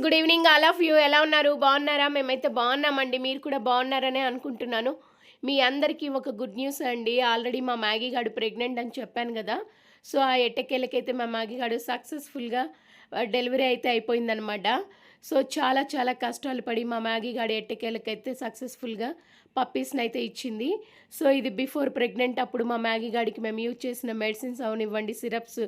Friends good evening all of you ఎలా ఉన్నారు? బాగున్నారా? మేమైతే బాగున్నామండి. మీరు కూడా బాగున్నారనే అనుకుంటున్నాను. మీ అందరికీ ఒక గుడ్ న్యూస్ అండి. ఆల్రెడీ మా మ్యాగీ గాడు ప్రెగ్నెంట్ అని చెప్పాను కదా. సో ఆ ఎట్టకేళ్ళకైతే మా మ్యాగీ గాడు సక్సెస్ఫుల్గా డెలివరీ అయితే అయిపోయిందనమాట సో చాలా చాలా కష్టాలు పడి మా మ్యాగీ గాడి ఎట్టకేళ్ళకైతే సక్సెస్ఫుల్గా పప్పీస్ని అయితే ఇచ్చింది. సో ఇది బిఫోర్ ప్రెగ్నెంట్ అప్పుడు మా మ్యాగీ గాడికి మేము యూజ్ చేసిన మెడిసిన్స్ అవనివ్వండి సిరప్స్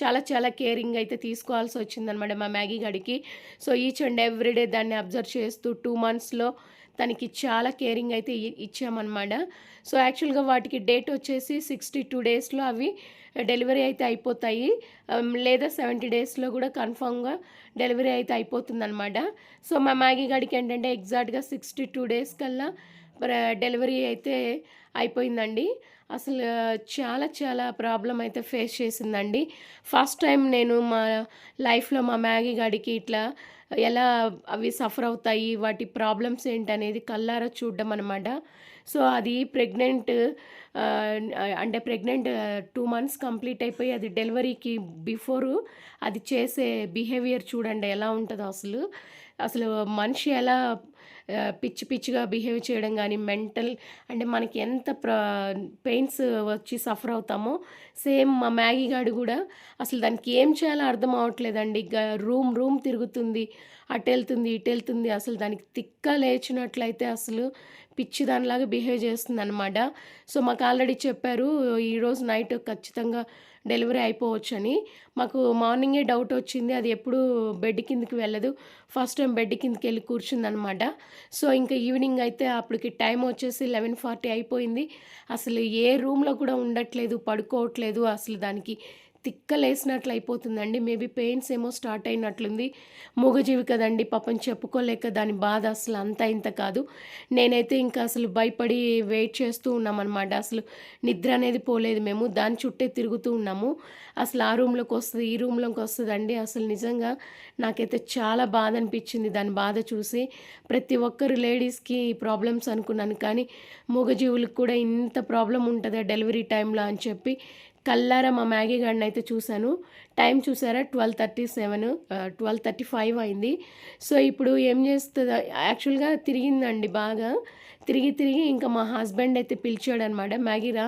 చాలా చాలా కేరింగ్ అయితే తీసుకోవాల్సి వచ్చిందనమాట మా మ్యాగీ గాడికి. సో ఈచ్ అండ్ ఎవ్రీడే దాన్ని అబ్జర్వ్ చేస్తూ టూ మంత్స్లో తనకి చాలా కేరింగ్ అయితే ఇ- ఇచ్చామన్నమాట. సో యాక్చువల్గా వాటికి డేట్ వచ్చేసి సిక్స్టీ టూ డేస్లో అవి డెలివరీ అయితే అయిపోతాయి. లేదా సెవెంటీ డేస్లో కూడా కన్ఫామ్గా డెలివరీ అయితే అయిపోతుందన్నమాట. సో మా మ్యాగీ గడికి ఏంటంటే ఎగ్జాక్ట్గా సిక్స్టీ టూ డేస్ కల్లా డెలివరీ అయితే అయిపోయిందండి. అసలు చాలా చాలా ప్రాబ్లం అయితే ఫేస్ చేసిందండి. ఫస్ట్ టైం నేను మా లైఫ్లో మా మ్యాగీ గడికి ఇట్లా ఎలా అవి సఫర్ అవుతాయి వాటి ప్రాబ్లమ్స్ ఏంటనేది కల్లారా చూడడం అనమాట సో అది ప్రెగ్నెంట్ అంటే ప్రెగ్నెంట్ టూ మంత్స్ కంప్లీట్ అయిపోయి అది డెలివరీకి బిఫోరు అది చేసే బిహేవియర్ చూడండి ఎలా ఉంటుందో అసలు. అసలు మనిషి ఎలా పిచ్చి పిచ్చిగా బిహేవ్ చేయడం కానీ మెంటల్ అంటే మనకి ఎంత ప్ర పెయిన్స్ వచ్చి సఫర్ అవుతామో సేమ్ మా మ్యాగీ గాడు కూడా అసలు దానికి ఏం చేయాలో అర్థం అవ్వట్లేదండి రూమ్ రూమ్ తిరుగుతుంది అటు వెళ్తుంది ఇటు వెళ్తుంది. అసలు దానికి తిక్క లేచినట్లయితే అసలు పిచ్చి దానిలాగా బిహేవ్ చేస్తుంది అనమాట సో మాకు ఆల్రెడీ చెప్పారు ఈరోజు నైట్ ఖచ్చితంగా డెలివరీ అయిపోవచ్చని. మాకు మార్నింగే డౌట్ వచ్చింది అది ఎప్పుడు బెడ్ కిందకి వెళ్ళదు. ఫస్ట్ టైం బెడ్ కిందకి వెళ్ళి కూర్చుందనమాట సో ఇంకా ఈవినింగ్ అయితే అప్పటికి టైం వచ్చేసి లెవెన్ ఫార్టీ అయిపోయింది. అసలు ఏ రూమ్లో కూడా ఉండట్లేదు పడుకోవట్లేదు అసలు దానికి తిక్కలేసినట్లు అయిపోతుందండి మేబీ పెయిన్స్ ఏమో స్టార్ట్ అయినట్లుంది. మూగజీవి కదండి పాపం చెప్పుకోలేక దాని బాధ అసలు అంతా ఇంత కాదు. నేనైతే ఇంకా అసలు భయపడి వెయిట్ చేస్తూ ఉన్నామన్నమాట. అసలు నిద్ర అనేది పోలేదు మేము. దాని చుట్టే తిరుగుతూ ఉన్నాము. అసలు ఆ రూమ్లోకి వస్తుంది ఈ రూమ్లోకి వస్తుందండి. అసలు నిజంగా నాకైతే చాలా బాధ అనిపించింది దాని బాధ చూసి. ప్రతి ఒక్కరు లేడీస్కి ప్రాబ్లమ్స్ అనుకున్నాను కానీ మూగజీవులకు కూడా ఇంత ప్రాబ్లం ఉంటుందా డెలివరీ టైంలో అని చెప్పి కల్లారా మా మ్యాగీ గాడిని అయితే చూశాను. టైం చూసారా? Twelve thirty seven twelve thirty five అయింది. సో ఇప్పుడు ఏం చేస్తుందో? యాక్చువల్గా తిరిగిందండి బాగా. తిరిగి తిరిగి ఇంకా మా హస్బెండ్ అయితే పిలిచాడు అనమాట మ్యాగీరా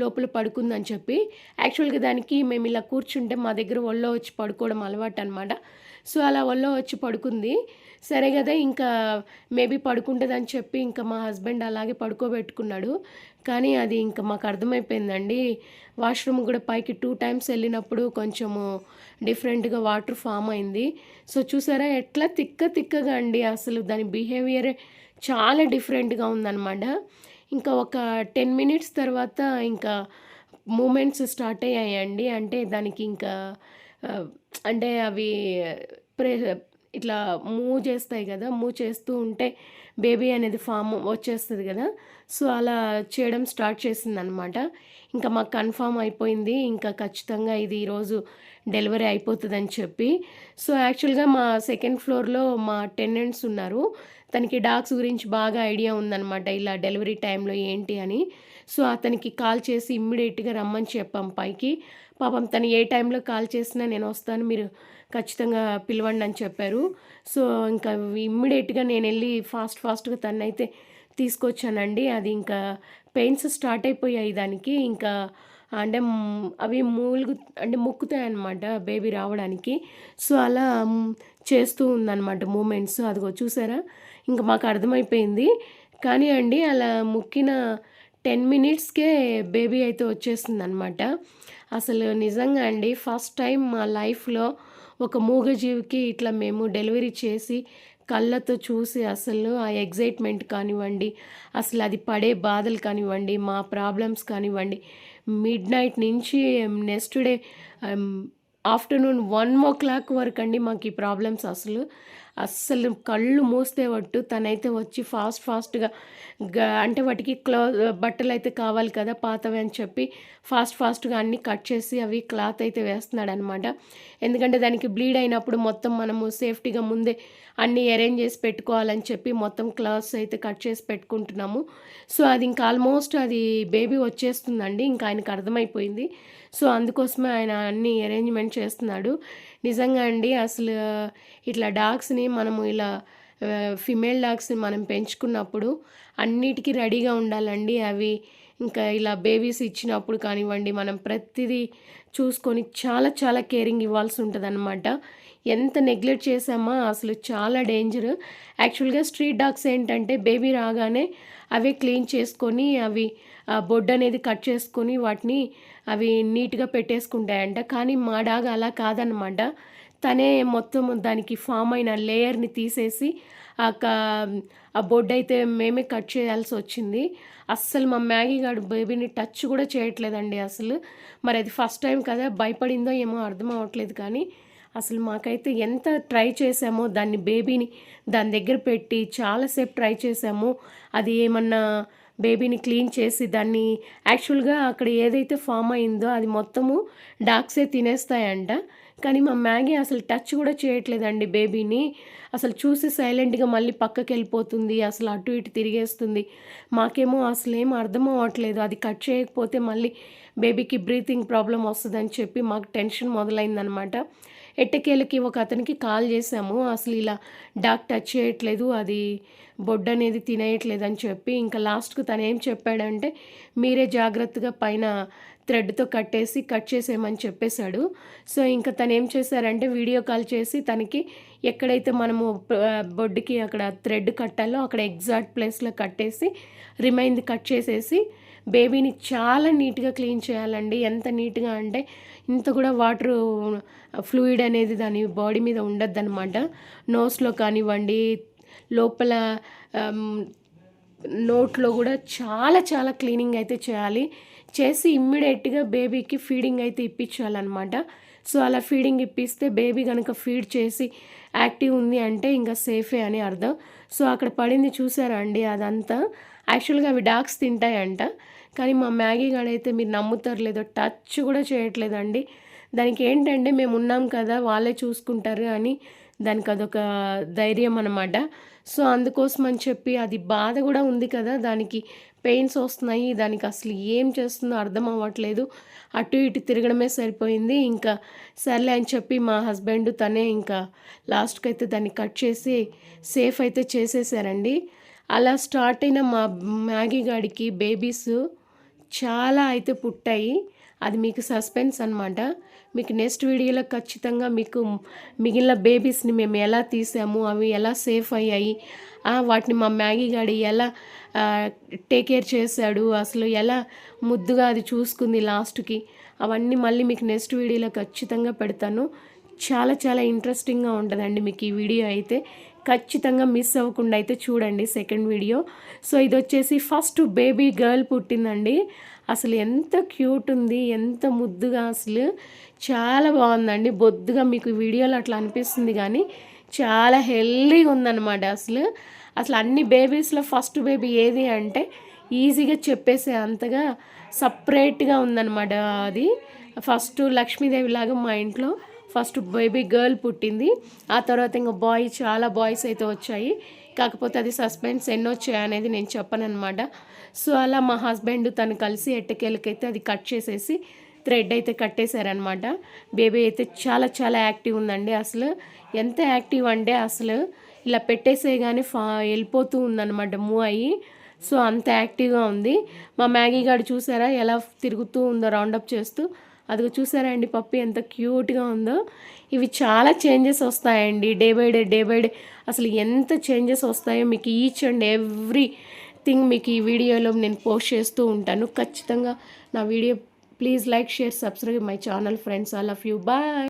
లోపల పడుకుందని చెప్పి. యాక్చువల్గా దానికి మేము ఇలా కూర్చుంటే మా దగ్గర ఒళ్ళో వచ్చి పడుకోవడం అలవాటు అనమాట సో అలా వల్ల వచ్చి పడుకుంది. సరే కదా ఇంకా మేబీ పడుకుంటుందని చెప్పి ఇంకా మా హస్బెండ్ అలాగే పడుకోబెట్టుకున్నాడు. కానీ అది ఇంకా మాకు అర్థమైపోయిందండి. వాష్రూమ్ కూడా పైకి టూ టైమ్స్ వెళ్ళినప్పుడు కొంచెము డిఫరెంట్గా వాటర్ ఫామ్ అయింది. సో చూసారా ఎట్లా తిక్క తిక్కగా అండి అసలు దాని బిహేవియరే చాలా డిఫరెంట్గా ఉందన్నమాట. ఇంకా ఒక టెన్ మినిట్స్ తర్వాత ఇంకా మూమెంట్స్ స్టార్ట్ అయ్యాయండి. అంటే దానికి ఇంకా అంటే అవి ప్రే ఇట్లా మూవ్ చేస్తాయి కదా మూవ్ చేస్తూ ఉంటే బేబీ అనేది ఫామ్ వచ్చేస్తుంది కదా. సో అలా చేయడం స్టార్ట్ చేసింది అనమాట ఇంకా మాకు కన్ఫామ్ అయిపోయింది. ఇంకా ఖచ్చితంగా ఇది ఈరోజు డెలివరీ అయిపోతుందని చెప్పి. సో యాక్చువల్గా మా సెకండ్ ఫ్లోర్లో మా టెనెంట్స్ ఉన్నారు. తనకి డాగ్స్ గురించి బాగా ఐడియా ఉందన్నమాట. ఇలా డెలివరీ టైంలో ఏంటి అని. సో అతనికి కాల్ చేసి ఇమ్మీడియట్గా రమ్మని చెప్పాం పైకి. పాపం తను ఏ టైంలో కాల్ చేసినా నేను వస్తాను మీరు ఖచ్చితంగా పిలవండి అని చెప్పారు. సో ఇంకా ఇమ్మీడియట్గా నేను వెళ్ళి ఫాస్ట్ ఫాస్ట్గా తనైతే తీసుకొచ్చానండి. అది ఇంకా పెయిన్స్ స్టార్ట్ అయిపోయాయి దానికి. ఇంకా అంటే అవి మూలుగు అంటే ముక్కుతాయి అనమాట బేబీ రావడానికి. సో అలా చేస్తూ ఉందన్నమాట మూమెంట్స్. అదిగో చూసారా? ఇంకా మాకు అర్థమైపోయింది. కానీ అండి అలా ముక్కిన టెన్ మినిట్స్కే బేబీ అయితే వచ్చేసింది అనమాట అసలు నిజంగా అండి ఫస్ట్ టైం మా లైఫ్లో ఒక మూగజీవికి ఇట్లా మేము డెలివరీ చేసి కళ్ళతో చూసి అసలు ఆ ఎగ్జైట్మెంట్ కానివ్వండి అసలు అది పడే బాధలు కానివ్వండి మా ప్రాబ్లమ్స్ కానివ్వండి మిడ్ నైట్ నుంచి next day afternoon one o'clock వరకు అండి మాకు ఈ ప్రాబ్లమ్స్ అసలు. అస్సలు కళ్ళు మూస్తే పట్టు తనైతే వచ్చి ఫాస్ట్ ఫాస్ట్గా అంటే వాటికి క్లో బట్టలు అయితే కావాలి కదా పాతవి అని చెప్పి ఫాస్ట్ ఫాస్ట్గా అన్నీ కట్ చేసి అవి క్లాత్ అయితే వేస్తున్నాడు అనమాట ఎందుకంటే దానికి బ్లీడ్ అయినప్పుడు మొత్తం మనము సేఫ్టీగా ముందే అన్నీ అరేంజ్ చేసి పెట్టుకోవాలని చెప్పి మొత్తం క్లాత్స్ అయితే కట్ చేసి పెట్టుకుంటున్నాము. సో అది ఇంకా ఆల్మోస్ట్ అది బేబీ వచ్చేస్తుందండి. ఇంకా ఆయనకు అర్థమైపోయింది. సో అందుకోసమే ఆయన అన్ని అరేంజ్మెంట్ చేస్తున్నాడు. నిజంగా అండి. అసలు ఇట్లా డాగ్స్ని మనము ఇలా ఫిమేల్ డాగ్స్ని మనం పెంచుకున్నప్పుడు అన్నిటికీ రెడీగా ఉండాలండి. అవి ఇంకా ఇలా బేబీస్ ఇచ్చినప్పుడు కానివ్వండి మనం ప్రతిదీ చూసుకొని చాలా చాలా కేరింగ్ ఇవ్వాల్సి ఉంటుంది ఎంత నెగ్లెక్ట్ చేసామా అసలు చాలా డేంజర్. యాక్చువల్గా స్ట్రీట్ డాగ్స్ ఏంటంటే బేబీ రాగానే అవే క్లీన్ చేసుకొని అవి బొడ్డు అనేది కట్ చేసుకొని వాటిని అవి నీట్గా పెట్టేసుకుంటాయంట. కానీ మా డాగ్ అలా కాదనమాట. తనే మొత్తం దానికి ఫామ్ అయిన లేయర్ని తీసేసి ఆ బొడ్డు అయితే మేమే కట్ చేయాల్సి వచ్చింది. అస్సలు మా మ్యాగీ గారు బేబీని టచ్ కూడా చేయట్లేదండి అసలు. మరి అది ఫస్ట్ టైం కదా భయపడిందో ఏమో అర్థం అవ్వట్లేదు కానీ అసలు మాకైతే ఎంత ట్రై చేసామో దాన్ని బేబీని దాని దగ్గర పెట్టి చాలాసేపు ట్రై చేసాము. అది ఏమన్నా బేబీని క్లీన్ చేసి దాన్ని యాక్చువల్గా అక్కడ ఏదైతే ఫామ్ అయిందో అది మొత్తము డాగ్సే తినేస్తాయంట. కానీ మా మ్యాగీ అసలు టచ్ కూడా చేయట్లేదండి బేబీని. అసలు చూసి సైలెంట్గా మళ్ళీ పక్కకి వెళ్ళిపోతుంది అసలు అటు ఇటు తిరిగేస్తుంది. మాకేమో అసలు ఏం అర్థం అవ్వట్లేదు. అది కట్ చేయకపోతే మళ్ళీ బేబీకి బ్రీతింగ్ ప్రాబ్లం వస్తుందని చెప్పి మాకు టెన్షన్ మొదలైందనమాట. ఎట్టకేలకి ఒక అతనికి కాల్ చేసాము అసలు ఇలా డాగ్ టచ్ చేయట్లేదు అది బొడ్డు అనేది తినేయట్లేదు అని చెప్పి ఇంకా లాస్ట్కు తను ఏం చెప్పాడంటే మీరే జాగ్రత్తగా పైన థ్రెడ్తో కట్టేసి కట్ చేసేయమని చెప్పేశాడు. సో ఇంకా తను ఏం చేశారంటే వీడియో కాల్ చేసి తనకి ఎక్కడైతే మనము బొడ్డుకి అక్కడ థ్రెడ్ కట్టాలో అక్కడ ఎగ్జాక్ట్ ప్లేస్లో కట్టేసి రిమైండ్ కట్ చేసేసి బేబీని చాలా నీట్గా క్లీన్ చేయాలండి. ఎంత నీట్గా అంటే ఇంత కూడా వాటర్ ఫ్లూయిడ్ అనేది దాని బాడీ మీద ఉండద్దు అనమాట నోస్లో కానివ్వండి లోపల నోట్లో కూడా చాలా చాలా క్లీనింగ్ అయితే చేయాలి. చేసి ఇమ్మీడియట్గా బేబీకి ఫీడింగ్ అయితే ఇప్పించాలన్నమాట. సో అలా ఫీడింగ్ ఇప్పిస్తే బేబీ కనుక ఫీడ్ చేసి యాక్టివ్ ఉంది అంటే ఇంకా సేఫే అని అర్థం. సో అక్కడ పడింది చూసారా అండి అదంతా? యాక్చువల్గా అవి డాగ్స్ తింటాయంట. కానీ మా మ్యాగీ అయితే మీరు నమ్ముతారు లేదో టచ్ కూడా చేయట్లేదండి. దానికి ఏంటంటే మేము ఉన్నాం కదా వాళ్ళే చూసుకుంటారు అని దానికి అదొక ధైర్యం అనమాట సో అందుకోసం అని చెప్పి అది బాధ కూడా ఉంది కదా దానికి పెయిన్స్ వస్తున్నాయి దానికి అసలు ఏం చేస్తుందో అర్థం అవ్వట్లేదు. అటు ఇటు తిరగడమే సరిపోయింది. ఇంకా సర్లే అని చెప్పి మా హస్బెండ్ తనే ఇంకా లాస్ట్కి అయితే దాన్ని కట్ చేసి సేఫ్ అయితే చేసేసారండి. అలా స్టార్ట్ అయిన మా మ్యాగీ గాడికి బేబీస్ చాలా అయితే పుట్టాయి. అది మీకు సస్పెన్స్ అనమాట మీకు నెక్స్ట్ వీడియోలో ఖచ్చితంగా మీకు మిగిలిన బేబీస్ని మేము ఎలా తీసాము అవి ఎలా సేఫ్ అయ్యాయి వాటిని మా మ్యాగీ గాడి ఎలా టేక్ కేర్ చేశాడు అసలు ఎలా ముద్దుగా అది చూసుకుంది లాస్ట్కి అవన్నీ మళ్ళీ మీకు నెక్స్ట్ వీడియోలో ఖచ్చితంగా పెడతాను. చాలా చాలా ఇంట్రెస్టింగ్గా ఉంటుందండి మీకు ఈ వీడియో అయితే. ఖచ్చితంగా మిస్ అవ్వకుండా అయితే చూడండి సెకండ్ వీడియో. సో ఇది వచ్చేసి ఫస్ట్ బేబీ గర్ల్ పుట్టిందండి. అసలు ఎంత క్యూట్ ఉంది ఎంత ముద్దుగా అసలు. చాలా బాగుందండి. బొద్దుగా మీకు వీడియోలో అట్లా అనిపిస్తుంది కానీ చాలా హెల్దీగా ఉందన్నమాట అసలు. అసలు అన్ని బేబీస్లో ఫస్ట్ బేబీ ఏది అంటే ఈజీగా చెప్పేసే అంతగా సపరేట్గా ఉందన్నమాట అది. ఫస్ట్ లక్ష్మీదేవి లాగా మా ఇంట్లో ఫస్ట్ బేబీ గర్ల్ పుట్టింది. ఆ తర్వాత ఇంకా బాయ్ చాలా బాయ్స్ అయితే వచ్చాయి. కాకపోతే అది సస్పెన్స్ ఎన్నో అనేది నేను చెప్పనమాట సో అలా మా హస్బెండ్ తను కలిసి ఎట్టకేలకైతే అది కట్ చేసేసి థ్రెడ్ అయితే కట్టేశారనమాట. బేబీ అయితే చాలా చాలా యాక్టివ్ ఉందండి అసలు. ఎంత యాక్టివ్ అంటే అసలు ఇలా పెట్టేసే కానీ ఫా వెళ్ళిపోతూ ఉందన్నమాట మూవ్ అయ్యి. సో అంత యాక్టివ్గా ఉంది. మా మ్యాగీ గారు చూసారా ఎలా తిరుగుతూ ఉందో రౌండప్ చేస్తూ. అదిగో చూసారా అండి పప్పు ఎంత క్యూట్గా ఉందో. ఇవి చాలా చేంజెస్ వస్తాయండి. Day by day day by day. అసలు ఎంత చేంజెస్ వస్తాయో మీకు ఈచ్ అండ్ ఎవ్రీ థింగ్ మీకు ఈ వీడియోలో నేను పోస్ట్ చేస్తూ ఉంటాను. ఖచ్చితంగా నా video please like share subscribe my channel friends. All of you. Bye.